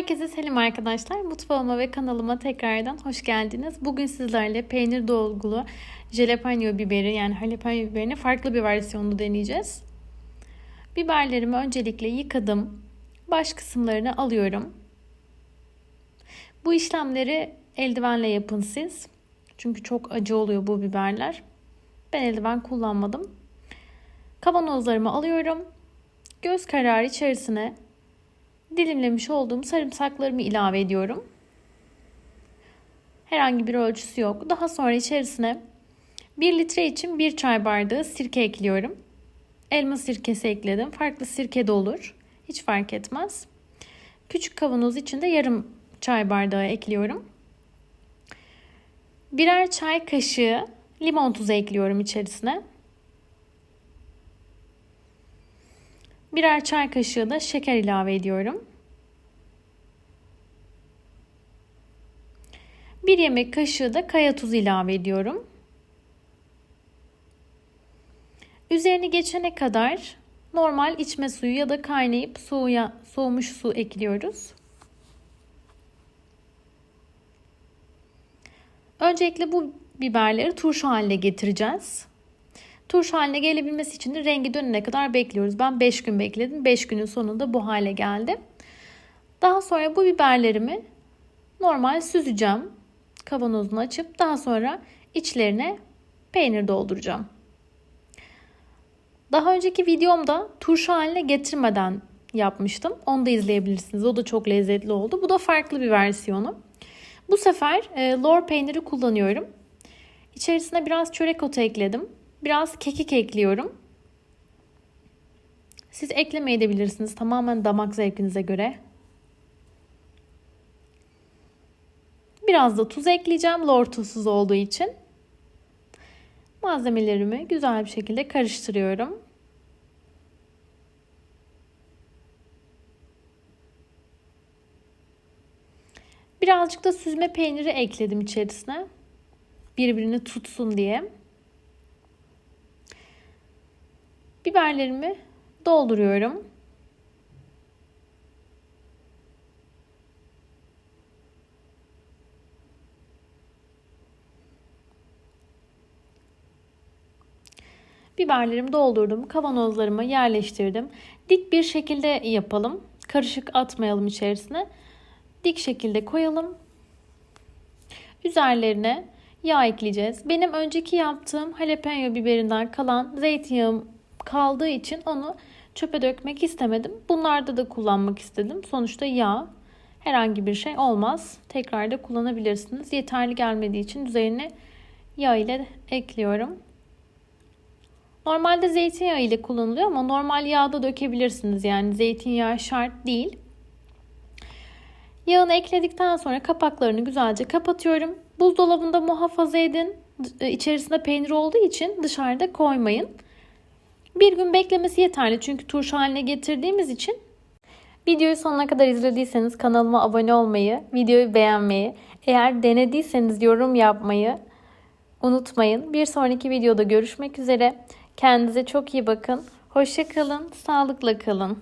Herkese selam arkadaşlar. Mutfağıma ve kanalıma tekrardan hoş geldiniz. Bugün sizlerle peynir dolgulu jalapeno biberi yani jalapeno biberini farklı bir versiyonunu deneyeceğiz. Biberlerimi öncelikle yıkadım. Baş kısımlarını alıyorum. Bu işlemleri eldivenle yapın siz. Çünkü çok acı oluyor bu biberler. Ben eldiven kullanmadım. Kavanozlarımı alıyorum. Göz kararı içerisine dilimlemiş olduğum sarımsaklarımı ilave ediyorum. Herhangi bir ölçüsü yok. Daha sonra içerisine 1 litre için 1 çay bardağı sirke ekliyorum. Elma sirkesi ekledim. Farklı sirke de olur. Hiç fark etmez. Küçük kavanoz için de yarım çay bardağı ekliyorum. Birer çay kaşığı limon tuzu ekliyorum içerisine. Birer çay kaşığı da şeker ilave ediyorum. Bir yemek kaşığı da kaya tuzu ilave ediyorum. Üzerini geçene kadar normal içme suyu ya da kaynayıp soğuya, soğumuş su ekliyoruz. Öncelikle bu biberleri turşu haline getireceğiz. Turşu haline gelebilmesi için de rengi dönene kadar bekliyoruz. Ben 5 gün bekledim. 5 günün sonunda bu hale geldi. Daha sonra bu biberlerimi normal süzeceğim. Kavanozunu açıp daha sonra içlerine peynir dolduracağım. Daha önceki videomda turşu haline getirmeden yapmıştım. Onu da izleyebilirsiniz. O da çok lezzetli oldu. Bu da farklı bir versiyonu. Bu sefer e, lor peyniri kullanıyorum. İçerisine biraz çörek otu ekledim. Biraz kekik ekliyorum. Siz eklemeyebilirsiniz. Tamamen damak zevkinize göre. Biraz da tuz ekleyeceğim. Lor tuzsuz olduğu için. Malzemelerimi güzel bir şekilde karıştırıyorum. Birazcık da süzme peyniri ekledim içerisine. Birbirini tutsun diye. Biberlerimi dolduruyorum. Biberlerimi doldurdum. Kavanozlarıma yerleştirdim. Dik bir şekilde yapalım. Karışık atmayalım içerisine. Dik şekilde koyalım. Üzerlerine yağ ekleyeceğiz. Benim önceki yaptığım jalapeno biberinden kalan zeytinyağım kaldığı için onu çöpe dökmek istemedim. Bunlarda da kullanmak istedim. Sonuçta yağ herhangi bir şey olmaz. Tekrar da kullanabilirsiniz. Yeterli gelmediği için üzerine yağ ile ekliyorum. Normalde zeytinyağı ile kullanılıyor ama normal yağda dökebilirsiniz. Yani zeytinyağı şart değil. Yağını ekledikten sonra kapaklarını güzelce kapatıyorum. Buzdolabında muhafaza edin. İçerisinde peynir olduğu için dışarıda koymayın. Bir gün beklemesi yeterli çünkü turşu haline getirdiğimiz için. Videoyu sonuna kadar izlediyseniz kanalıma abone olmayı, videoyu beğenmeyi, eğer denediyseniz yorum yapmayı unutmayın. Bir sonraki videoda görüşmek üzere. Kendinize çok iyi bakın. Hoşça kalın, sağlıkla kalın.